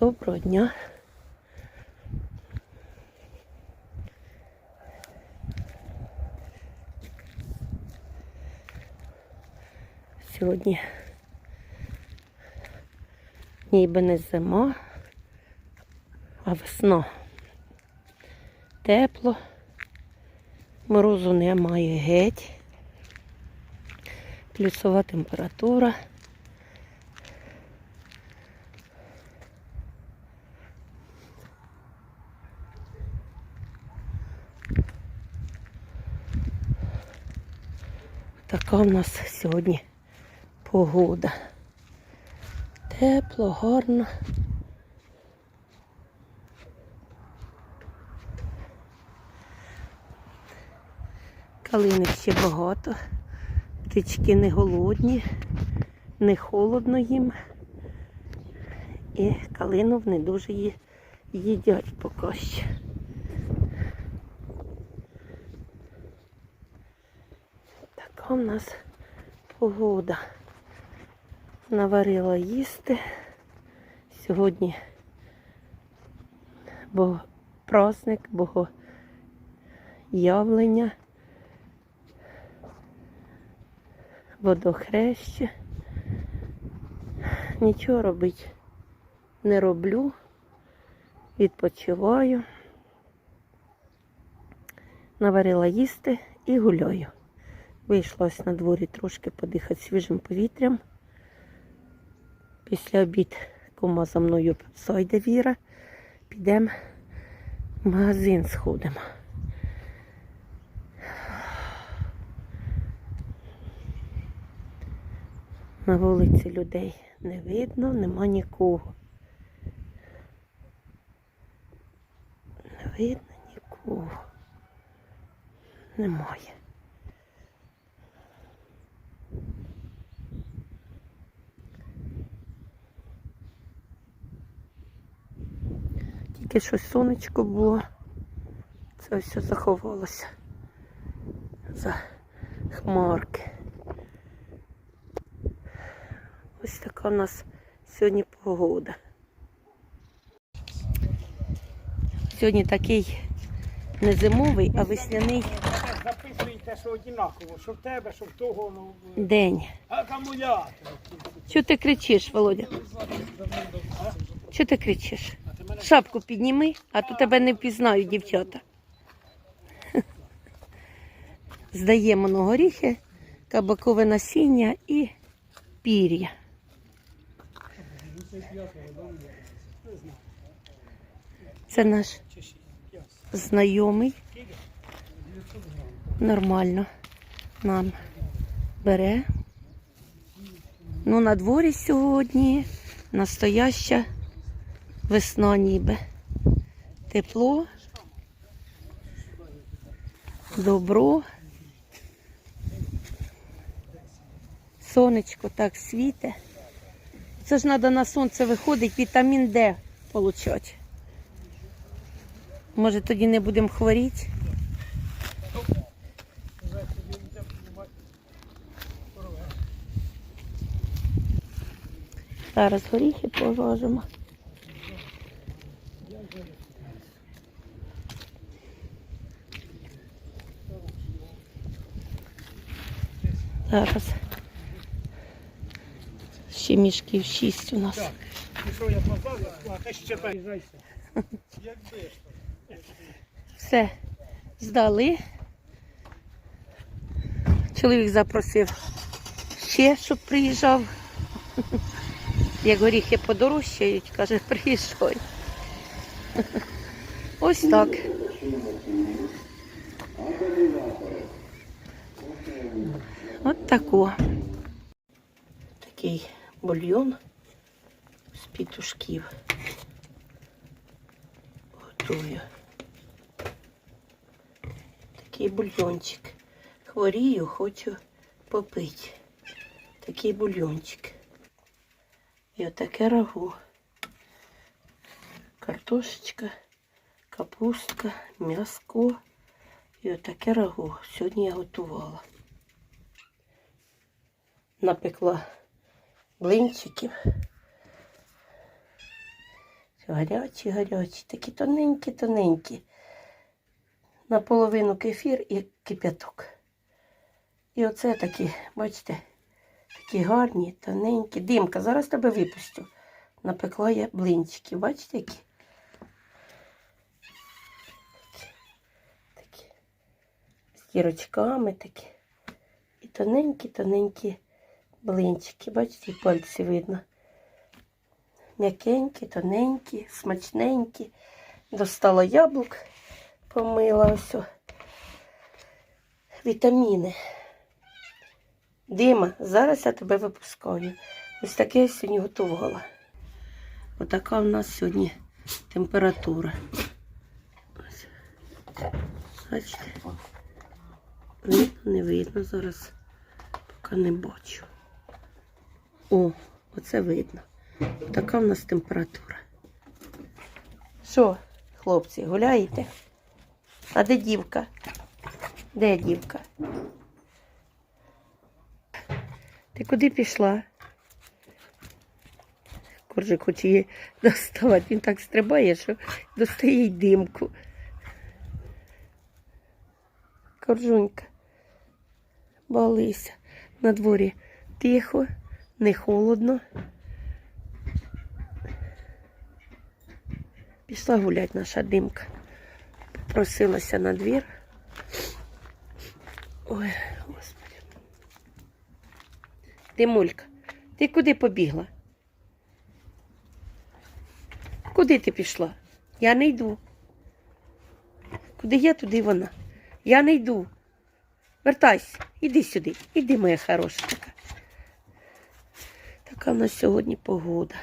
Доброго дня. Сьогодні ніби не зима, а весна. Тепло, морозу немає геть, плюсова температура. Така в нас сьогодні погода. Тепло, гарно. Калини ще багато. Птички не голодні, не холодно їм. І калину не дуже їдять поки що. Така в нас погода. Наварила їсти. Сьогодні бо праздник, богоявлення, водохреще. Нічого робити не роблю, відпочиваю. Наварила їсти і гуляю. Вийшла ось на дворі трошки подихати свіжим повітрям. Після обід кума за мною зайде Віра. Підемо в магазин сходимо. На вулиці людей не видно, нема нікого. Не видно нікого. Немає. Тільки щось сонечко було. Це все заховалося за хмарки. Ось така у нас сьогодні погода. Сьогодні такий не зимовий, а весняний Записуйте, що однаково, що в тебе, що в того, ну, день. акумулятор. Чого ти кричиш, Володя? Чого ти кричиш? Шапку підніми, а то тебе не впізнають дівчата. Здаємо на горіхи, кабакове насіння і пір'я. Це наш знайомий. Нормально нам бере. Ну, на дворі сьогодні настояща весна ніби. Тепло, добро. Сонечко так світе. Це ж треба на сонце виходить, вітамін Д отримати. Може тоді не будемо хворіти. Зараз горіхи положимо. Зараз. Ще мішків шість у нас. Так, що я поставлю, а ще переїжджайся. Все, здали. Чоловік запросив ще, щоб приїжджав. Як горіхи подорожчають, каже, приїжджай. Ось так. От тако. Такий бульйон з пітушків. Готую. Такий бульйончик. Хворію, хочу попити. Такий бульйончик. І отаке рагу. Картошечка, капустка, м'яско. І отаке рагу. Сьогодні я готувала. Напекла блинчиків. Гарячі, гарячі, такі тоненькі, тоненькі. Наполовину кефір і кип'яток. І оце такі, бачите, такі гарні, тоненькі. Димка, зараз тебе випустю. Напекла я блинчики. Бачите, які? Такі. З кірочками такі. І тоненькі-тоненькі блинчики. Бачите, пальці видно. М'якенькі, тоненькі, смачненькі. Достала яблук, помила ось. Вітаміни. Дима, зараз я тебе випускаю. Ось таке я сьогодні готувала. Отака в нас сьогодні температура. Ось. Бачите? Видно, не видно зараз. Поки не бачу. О, оце видно. Така в нас температура. Що, хлопці, гуляєте? А де дівка? Де дівка? Ти куди пішла? Коржик хоче її доставати. Він так стрибає, що достає й димку. Коржунька, балися. На дворі тихо, не холодно. Пішла гулять наша димка. Попросилася на двір. Ой, господи. Димулька, ти куди побігла? Куди ти пішла? Я не йду. Куди я, туди вона. Я не йду. Вертайся, іди сюди, іди, моя хороша така. Така в нас сьогодні погода.